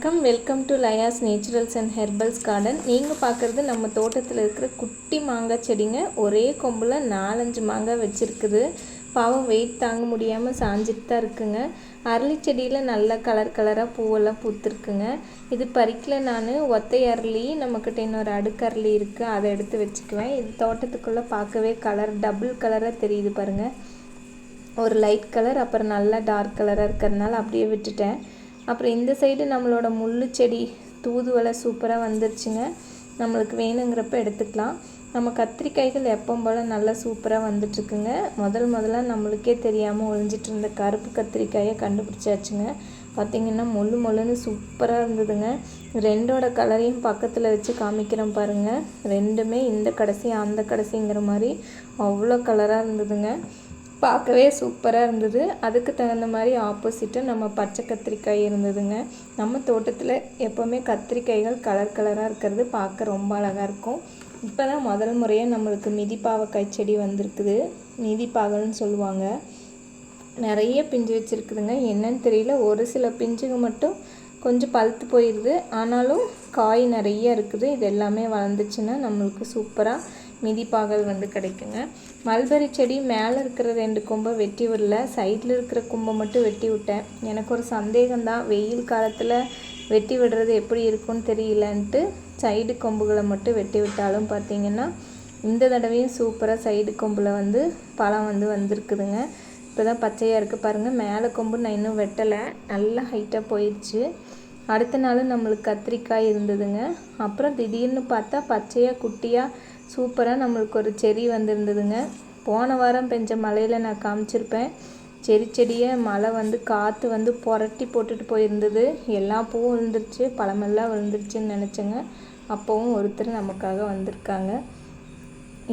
வணக்கம். Welcome to Laya's naturals and herbals garden நீங்கள் பார்க்குறது நம்ம தோட்டத்தில் இருக்கிற குட்டி மாங்காய் செடிங்க. ஒரே கொம்பில் நாலஞ்சு மாங்காய் வச்சுருக்குது. பாவம் வெயிட் தாங்க முடியாமல் சாஞ்சிட்டு தான் இருக்குங்க. அரளி செடியில் நல்ல கலர் கலராக பூவெல்லாம் பூத்துருக்குங்க. இது பறிக்கல நான். ஒத்தை அரளி நம்மக்கிட்ட இன்னொரு அடுக்கு அரளி இருக்குது அதை எடுத்து வச்சுக்குவேன். இது தோட்டத்துக்குள்ளே பார்க்கவே கலர் டபுள் கலராக தெரியுது பாருங்கள் ஒரு லைட் கலர் அப்புறம் நல்லா டார்க் கலராக இருக்கிறதுனால அப்படியே விட்டுட்டேன். அப்புறம் இந்த சைடு நம்மளோட முள்ளு செடி தூதுவளை சூப்பராக வந்துருச்சுங்க. நம்மளுக்கு வேணுங்கிறப்ப எடுத்துக்கலாம். நம்ம கத்திரிக்காய்கள் எப்பவும் போல் நல்லா சூப்பராக வந்துட்டுருக்குங்க. முதல் முதல்ல நம்மளுக்கே தெரியாமல் ஒழிஞ்சிட்டு இருந்த கருப்பு கத்திரிக்காயை கண்டுபிடிச்சாச்சுங்க. பார்த்திங்கன்னா முள்ளு மொழுன்னு சூப்பராக இருந்ததுங்க. ரெண்டோட கலரையும் பக்கத்தில் வச்சு காமிக்கிறேன் பாருங்கள் ரெண்டுமே இந்த கடைசி அந்த கடைசிங்கிற மாதிரி அவ்வளோ கலராக இருந்ததுங்க. பார்க்கவே சூப்பராக இருந்தது. அதுக்கு தகுந்த மாதிரி ஆப்போசிட்டாக நம்ம பச்சை கத்திரிக்காய் இருந்ததுங்க. நம்ம தோட்டத்தில் எப்போவுமே கத்திரிக்காய்கள் கலர் கலராக இருக்கிறது பார்க்க ரொம்ப அழகாக இருக்கும். இப்போ தான் முதல் முறையாக நம்மளுக்கு மிதிப்பாவக்காய் செடி வந்திருக்குது. மிதிப்பாகல்னு சொல்லுவாங்க. நிறைய பிஞ்சு வச்சுருக்குதுங்க. என்னன்னு தெரியல. ஒரு சில பிஞ்சுங்க மட்டும் கொஞ்சம் பழுத்து போயிடுது ஆனாலும் காய் நிறைய இருக்குது. இது எல்லாமே வளர்ந்துச்சுன்னா நம்மளுக்கு சூப்பராக மிதிப்பாகல் வந்து கிடைக்குங்க. மல்பெரி செடி மேலே இருக்கிற ரெண்டு கொம்பை வெட்டி விடல. சைடில் இருக்கிற கொம்பை மட்டும் வெட்டி விட்டேன். எனக்கு ஒரு சந்தேகம்தான். வெயில் காலத்தில் வெட்டி விடுறது எப்படி இருக்கும்னு தெரியலன்ட்டு சைடு கொம்புகளை மட்டும் வெட்டி விட்டாலும் பார்த்தீங்கன்னா இந்த தடவையும் சூப்பராக சைடு கொம்பில் வந்து பழம் வந்து வந்திருக்குதுங்க. இப்போ தான் பச்சையாக இருக்குது பாருங்கள் மேலே கொம்பு நான் இன்னும் வெட்டலை. நல்லா ஹைட்டாக போயிடுச்சு அடுத்த நாள் நம்மளுக்கு கத்திரிக்காய் இருந்ததுங்க. அப்புறம் திடீர்னு பார்த்தா பச்சையாக குட்டியாக சூப்பராக நம்மளுக்கு ஒரு செடி வந்திருந்ததுங்க. போன வாரம் பெஞ்ச மழையில் நான் காமிச்சிருப்பேன். செடி செடியை மழை வந்து காற்று வந்து புரட்டி போட்டுட்டு போயிருந்தது. எல்லா பூவும் விழுந்துருச்சு பழமெல்லாம் விழுந்துருச்சுன்னு நினச்சேங்க. அப்போவும் ஒருத்தர் நமக்காக வந்திருக்காங்க.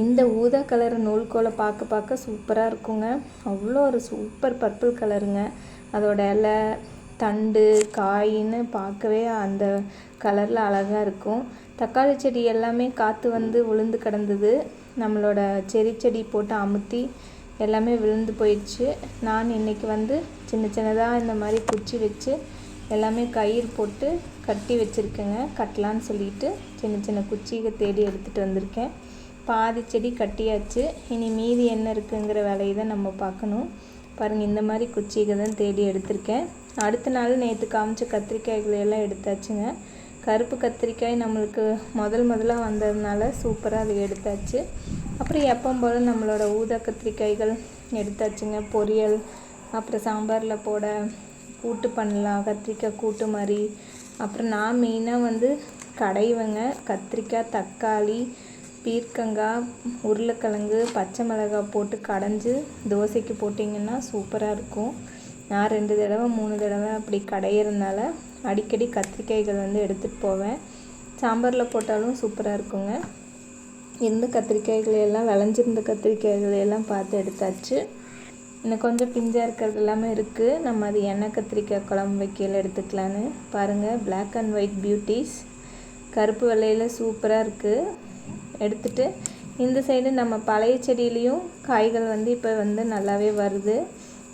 இந்த ஊதா கலர் நூல்கோலை பார்க்க பார்க்க சூப்பராக இருக்குங்க. அவ்வளோ ஒரு சூப்பர் பர்பிள் கலருங்க. அதோட இலை தண்டு காயின்னு பார்க்கவே அந்த கலரில் அழகாக இருக்கும். தக்காளி செடி எல்லாமே காற்று வந்து விழுந்து கிடந்தது. நம்மளோட செரி செடி போட்டு அமுத்தி எல்லாமே விழுந்து போயிடுச்சு. நான் இன்றைக்கி வந்து சின்ன சின்னதாக இந்த மாதிரி குச்சி வச்சு எல்லாமே கயிறு போட்டு கட்டி வச்சுருக்கேங்க. கட்டலான்னு சொல்லிட்டு சின்ன சின்ன குச்சியை தேடி எடுத்துகிட்டு வந்திருக்கேன். பாதி செடி கட்டியாச்சு. இனி மீதி என்ன இருக்குங்கிற வேலையை தான் நம்ம பார்க்கணும். பாருங்கள் இந்த மாதிரி குச்சிகை தான் தேடி எடுத்திருக்கேன். அடுத்த நாள் நேற்று காமிச்ச கத்திரிக்காய்களை எல்லாம் எடுத்தாச்சுங்க. கருப்பு கத்திரிக்காய் நம்மளுக்கு முதல் முதலாக வந்ததுனால சூப்பராக அதை எடுத்தாச்சு. அப்புறம் எப்பவும் போல் நம்மளோட ஊதா கத்திரிக்காய்கள் எடுத்தாச்சுங்க. பொரியல் அப்புறம் சாம்பாரில் போட கூட்டு பண்ணலாம். கத்திரிக்காய் கூட்டு மாதிரி. அப்புறம் நான் மெயினாக வந்து கடைவங்க. கத்திரிக்காய் தக்காளி பீர்க்கங்காய் உருளைக்கிழங்கு பச்சை மிளகாய் போட்டு கடைஞ்சி தோசைக்கு போட்டிங்கன்னா சூப்பராக இருக்கும். நான் ரெண்டு தடவை மூணு தடவை அப்படி கடையிறதுனால அடிக்கடி கத்திரிக்காய்கள் வந்து எடுத்துகிட்டு போவேன். சாம்பாரில் போட்டாலும் சூப்பராக இருக்குங்க. இருந்த கத்திரிக்காய்களையெல்லாம் விளைஞ்சிருந்த கத்திரிக்காய்களை எல்லாம் பார்த்து எடுத்தாச்சு. இன்னும் கொஞ்சம் பிஞ்சாக இருக்கிறது எல்லாமே இருக்குது நம்ம அது எண்ணெய் கத்திரிக்காய் குழம்பு வைக்கையில் எடுத்துக்கலான்னு. பாருங்கள் பிளாக் அண்ட் ஒயிட் பியூட்டிஸ் கருப்பு வெள்ளையில் சூப்பராக இருக்குது எடுத்துட்டு இந்த சைடு நம்ம பழைய செடியிலையும் காய்கள் வந்து இப்போ வந்து நல்லாவே வருது.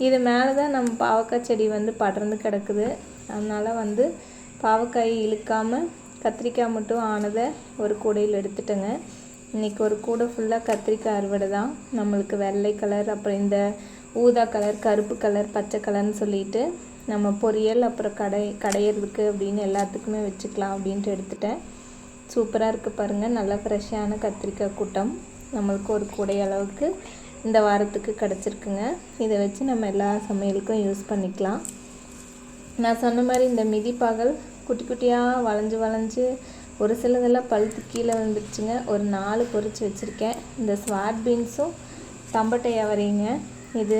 இது மேலே தான் நம்ம பாவக்காய் செடி வந்து படர்ந்து கிடக்குது. அதனால் வந்து பாவக்காய் இழுக்காமல் கத்திரிக்காய் மட்டும் ஆனதை ஒரு கூடையில் எடுத்துட்டேங்க. இன்றைக்கி ஒரு கூடை ஃபுல்லாக கத்திரிக்காய் அறுவடை தான். நம்மளுக்கு வெள்ளை கலர் அப்புறம் இந்த ஊதா கலர் கருப்பு கலர் பச்சை கலர்னு சொல்லிட்டு நம்ம பொரியல் அப்புறம் கடை கடையிறதுக்கு அப்படின்னு எல்லாத்துக்குமே வச்சுக்கலாம் அப்படின்ட்டு எடுத்துட்டேன். சூப்பராக இருக்குது பாருங்கள் நல்லா ஃப்ரெஷ்ஷான கத்திரிக்காய் கூட்டம். நம்மளுக்கு ஒரு கூடை அளவுக்கு இந்த வாரத்துக்கு கிடச்சிருக்குங்க. இதை வச்சு நம்ம எல்லா சமையலுக்கும் யூஸ் பண்ணிக்கலாம். நான் சொன்ன மாதிரி இந்த மிதிப்பாகல் குட்டி குட்டியாக வளைஞ்சு வளைஞ்சு ஒரு சிலதெல்லாம் பழுத்து கீழே வந்துடுச்சுங்க ஒரு நாலு பொறிச்சு வச்சுருக்கேன். இந்த ஸ்வாட் பீன்ஸும் தம்பட்டை அவரைங்க இது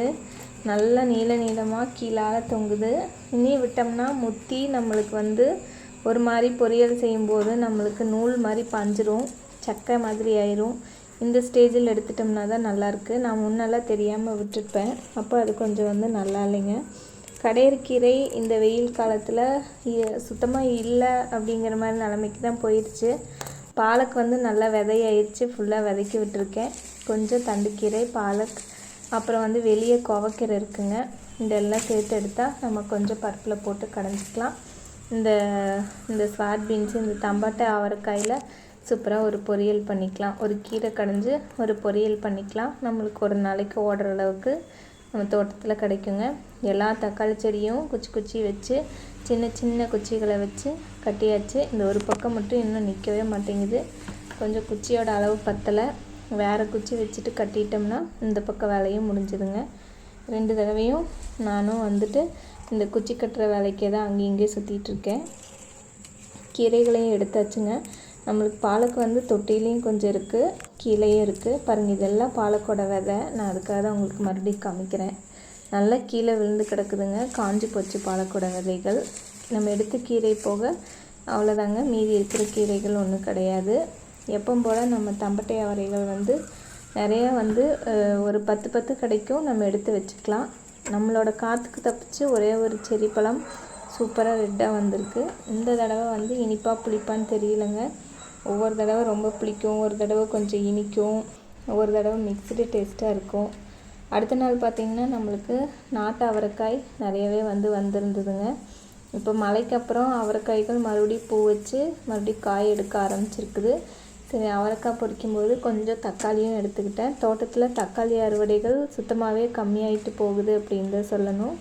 நல்ல நீள நீளமாக கீழால் தொங்குது. இனி விட்டோம்னா முத்தி நம்மளுக்கு வந்து ஒரு மாதிரி பொரியல் செய்யும்போது நம்மளுக்கு நூல் மாதிரி பஞ்சிரும். சக்கை மாதிரி ஆயிரும். இந்த ஸ்டேஜில் எடுத்துட்டோம்னா தான் நல்லாயிருக்கு. நான் முன்னெல்லாம் தெரியாமல் விட்டுருப்பேன். அப்போ அது கொஞ்சம் வந்து நல்லா இல்லைங்க. கடையற்கீரை இந்த வெயில் காலத்தில் சுத்தமாக இல்லை அப்படிங்கிற மாதிரி நிலமைக்கு தான் போயிடுச்சு பாலக் வந்து நல்லா விதையாயிருச்சு. ஃபுல்லாக விதைக்கி விட்டுருக்கேன். கொஞ்சம் தண்டுக்கீரை பாலக் அப்புறம் வந்து வெளியே கோவக்கீரை இருக்குங்க. இதெல்லாம் சேர்த்து எடுத்தால் நம்ம கொஞ்சம் பருப்பில் போட்டு கடைஞ்சிக்கலாம். இந்த இந்த ஸ்வாட் பீன்ஸு இந்த தம்பாட்டை அவரைக்காயில் சூப்பராக ஒரு பொரியல் பண்ணிக்கலாம். ஒரு கீரை கடைஞ்சி ஒரு பொரியல் பண்ணிக்கலாம். நம்மளுக்கு ஒரு நாளைக்கு ஓடுற அளவுக்கு நம்ம தோட்டத்தில் கிடைக்குங்க. எல்லா தக்காளி செடியும் குச்சி குச்சி வச்சு சின்ன சின்ன குச்சிகளை வச்சு கட்டியாச்சு. இந்த ஒரு பக்கம் மட்டும் இன்னும் நிற்கவே மாட்டேங்குது. கொஞ்சம் குச்சியோட அளவு பத்தலை. வேறு குச்சி வச்சுட்டு கட்டிட்டோம்னா இந்த பக்கம் வேலையும் முடிஞ்சுதுங்க. ரெண்டு தடவையும் நானும் வந்துட்டு இந்த குச்சி கட்டுற வேலைக்கே தான் அங்கேயும் இங்கேயும் சுற்றிட்டுருக்கேன் கீரைகளையும் எடுத்தாச்சுங்க. நம்மளுக்கு பாலக்கு வந்து தொட்டிலையும் கொஞ்சம் இருக்குது கீழேயும் இருக்குது பாருங்கள் இதெல்லாம் பாலக்கோட விதை. நான் அதுக்காக தான் உங்களுக்கு மறுபடியும் காமிக்கிறேன். நல்லா கீழே விழுந்து கிடக்குதுங்க. காஞ்சி போச்சு பாலக்கோட விதைகள். நம்ம எடுத்து கீரை போக அவ்வளோதாங்க மீதி இருக்கிற கீரைகள் ஒன்றும் கிடையாது. எப்போ போல் நம்ம தம்பட்டை அவரைகள் வந்து நிறையா வந்து ஒரு பத்து பத்து கிடைக்கும். நம்ம எடுத்து வச்சுக்கலாம். நம்மளோட காற்றுக்கு தப்பிச்சு ஒரே ஒரு செரி பழம் சூப்பராக ரெட்டாக வந்திருக்கு. இந்த தடவை வந்து இனிப்பாக புளிப்பான்னு தெரியலங்க. ஒவ்வொரு தடவை ரொம்ப பிடிக்கும் ஒரு தடவை கொஞ்சம் இனிக்கும் ஒவ்வொரு தடவை மிக்ஸ்டு டேஸ்ட்டாக இருக்கும். அடுத்த நாள் பார்த்திங்கன்னா நம்மளுக்கு நாட்டு அவரைக்காய் நிறையவே வந்து வந்திருந்ததுங்க. இப்போ மழைக்கு அப்புறம் அவரைக்காய்கள் மறுபடியும் பூ வச்சு மறுபடியும் காய் எடுக்க ஆரம்பிச்சிருக்குது. சரி அவரைக்காய் பொறிக்கும்போது கொஞ்சம் தக்காளியும் எடுத்துக்கிட்டேன். தோட்டத்தில் தக்காளி அறுவடைகள் சுத்தமாகவே கம்மியாயிட்டு போகுது அப்படின்னு சொல்லணும்.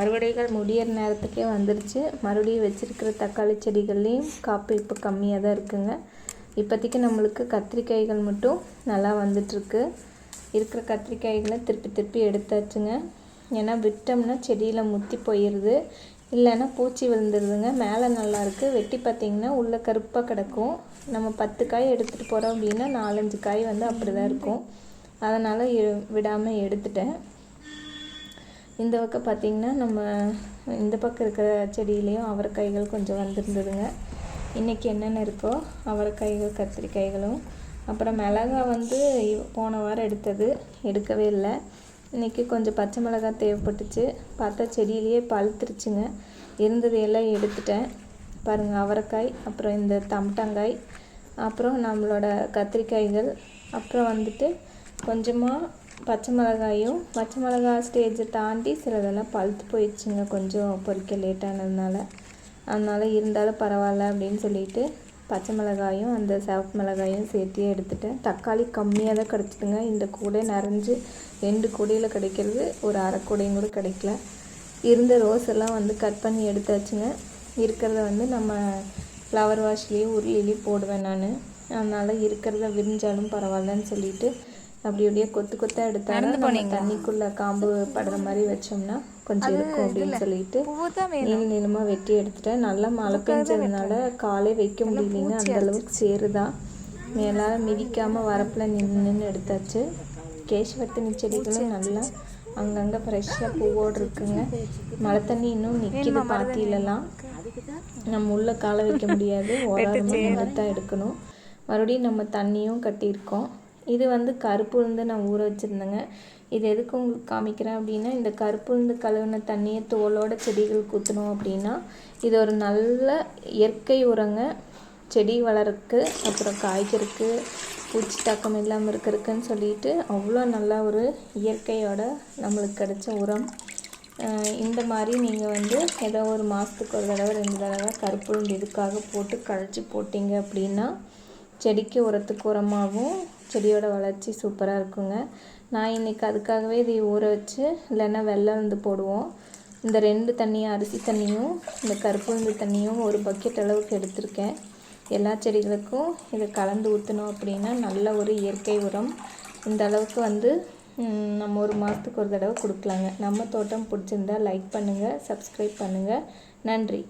அறுவடைகள் முடியிற நேரத்துக்கே வந்துருச்சு. மறுபடியும் வச்சுருக்கிற தக்காளி செடிகள்லேயும் காப்பு இப்போ கம்மியாக தான் இருக்குங்க. இப்போதைக்கு நம்மளுக்கு கத்திரிக்காய்கள் மட்டும் நல்லா வந்துட்டுருக்கு. இருக்கிற கத்திரிக்காய்களை திருப்பி திருப்பி எடுத்தாச்சுங்க. ஏன்னா விட்டோம்னா செடியில் முத்தி போயிடுது. இல்லைன்னா பூச்சி விழுந்துருதுங்க. மேலே நல்லாயிருக்கு வெட்டி பார்த்திங்கன்னா உள்ளே கருப்பாக கிடக்கும். நம்ம பத்து காய் எடுத்துகிட்டு போகிறோம் அப்படின்னா நாலஞ்சு காய் வந்து அப்படி தான் இருக்கும். அதனால் விடாமல் எடுத்துட்டேன். இந்த பக்கம் பார்த்திங்கன்னா நம்ம இந்த பக்கம் இருக்கிற செடியிலையும் அவரைக்காய்கள் கொஞ்சம் வந்திருந்ததுங்க இன்றைக்கி என்னென்ன இருக்கோ அவரைக்காய்கள் கத்திரிக்காய்களும் அப்புறம் மிளகா வந்து போன வாரம் எடுத்தது எடுக்கவே இல்லை. இன்றைக்கி கொஞ்சம் பச்சை மிளகாய் தேவைப்பட்டுச்சு. பார்த்தா செடியிலேயே பழுத்துருச்சுங்க. இருந்தது எல்லாம் எடுத்துட்டேன். பாருங்கள் அவரைக்காய் அப்புறம் இந்த தமட்டங்காய் அப்புறம் நம்மளோட கத்திரிக்காய்கள் அப்புறம் வந்துட்டு கொஞ்சமாக பச்சை மிளகாயும் பச்சை மிளகா ஸ்டேஜை தாண்டி சிலதெல்லாம் பழுத்து போயிடுச்சுங்க. கொஞ்சம் பொறிக்க லேட்டானதுனால அதனால் இருந்தாலும் பரவாயில்ல அப்படின்னு சொல்லிட்டு பச்சை மிளகாயும் அந்த சிவப்பு மிளகாயும் சேர்த்தியே எடுத்துட்டேன். தக்காளி கம்மியாக தான் கிடச்சிதுங்க. இந்த கூடை நிறைஞ்சு ரெண்டு கூடையில் கிடைக்கிறது ஒரு அரை கூடையும் கூட கிடைக்கல. இருந்த ரோஸ் எல்லாம் வந்து கட் பண்ணி எடுத்தாச்சுங்க. இருக்கிறத வந்து நம்ம ஃப்ளவர் வாஷ்லேயும் உருளிலேயே போடுவேன் நான். அதனால் இருக்கிறத விரிஞ்சாலும் பரவாயில்லன்னு சொல்லிட்டு அப்படி அப்படியே கொத்து கொத்தாக எடுத்தாலும் தண்ணிக்குள்ளே காம்பு படுற மாதிரி வச்சோம்னா கொஞ்சம் இருக்கும் அப்படின்னு சொல்லிட்டு நீள நீளமாக வெட்டி எடுத்துட்டேன். நல்லா மழை பெஞ்சதுனால காலே வைக்க முடியலைங்க அந்த அளவுக்கு சேருதான் மேலால் மிதிக்காமல் வரப்பில் நின்று நின்று எடுத்தாச்சு. கேஷ்வர்த்தனி செடிகளும் நல்லா அங்கங்கே ஃப்ரெஷ்ஷாக பூவோடு இருக்குங்க மழை தண்ணி இன்னும் நிற்கிது பாத்தியிலலாம். நம்ம உள்ளே காலை வைக்க முடியாது. ஓரமாக தான் எடுக்கணும். மறுபடியும் நம்ம தண்ணியும் கட்டியிருக்கோம். இது வந்து கருப்பு உளுந்து நான் ஊற வச்சுருந்தேங்க. இது எதுக்கு உங்களுக்கு காமிக்கிறேன் அப்படின்னா இந்த கருப்பு உளுந்து கழுவின தண்ணியை தோலோட செடிகள் ஊற்றணும் அப்படின்னா இது ஒரு நல்ல இயற்கை உரங்க. செடி வளருக்கு அப்புறம் காய்க்கிறதுக்கு பூச்சி தாக்கம் இல்லாமல் இருக்கிறதுக்குன்னு சொல்லிட்டு அவ்வளோ நல்ல ஒரு இயற்கையோட நம்மளுக்கு கிடைச்ச உரம். இந்த மாதிரி நீங்கள் வந்து ஏதோ ஒரு மாதத்துக்கு ஒரு தடவை ரெண்டு தடவை கருப்புளுந்து இதுக்காக போட்டு கழிச்சு போட்டிங்க அப்படின்னா செடிக்கு உரத்துக்கு உரமாகவும் செடியோட வளர்ச்சி சூப்பராக இருக்குங்க. நான் இன்றைக்கி அதுக்காகவே இதை ஊற வச்சு இல்லைன்னா வெள்ளம் வந்து போடுவோம். இந்த ரெண்டு தண்ணியும் அரிசி தண்ணியும் இந்த கருப்புழுந்து தண்ணியும் ஒரு பக்கெட் அளவுக்கு எடுத்திருக்கேன். எல்லா செடிகளுக்கும் இதை கலந்து ஊற்றணும் அப்படின்னா நல்ல ஒரு இயற்கை உரம். இந்த அளவுக்கு வந்து நம்ம ஒரு மாதத்துக்கு ஒரு தடவை கொடுக்கலாங்க. நம்ம தோட்டம் பிடிச்சிருந்தா லைக் பண்ணுங்கள் சப்ஸ்கிரைப் பண்ணுங்கள் நன்றி.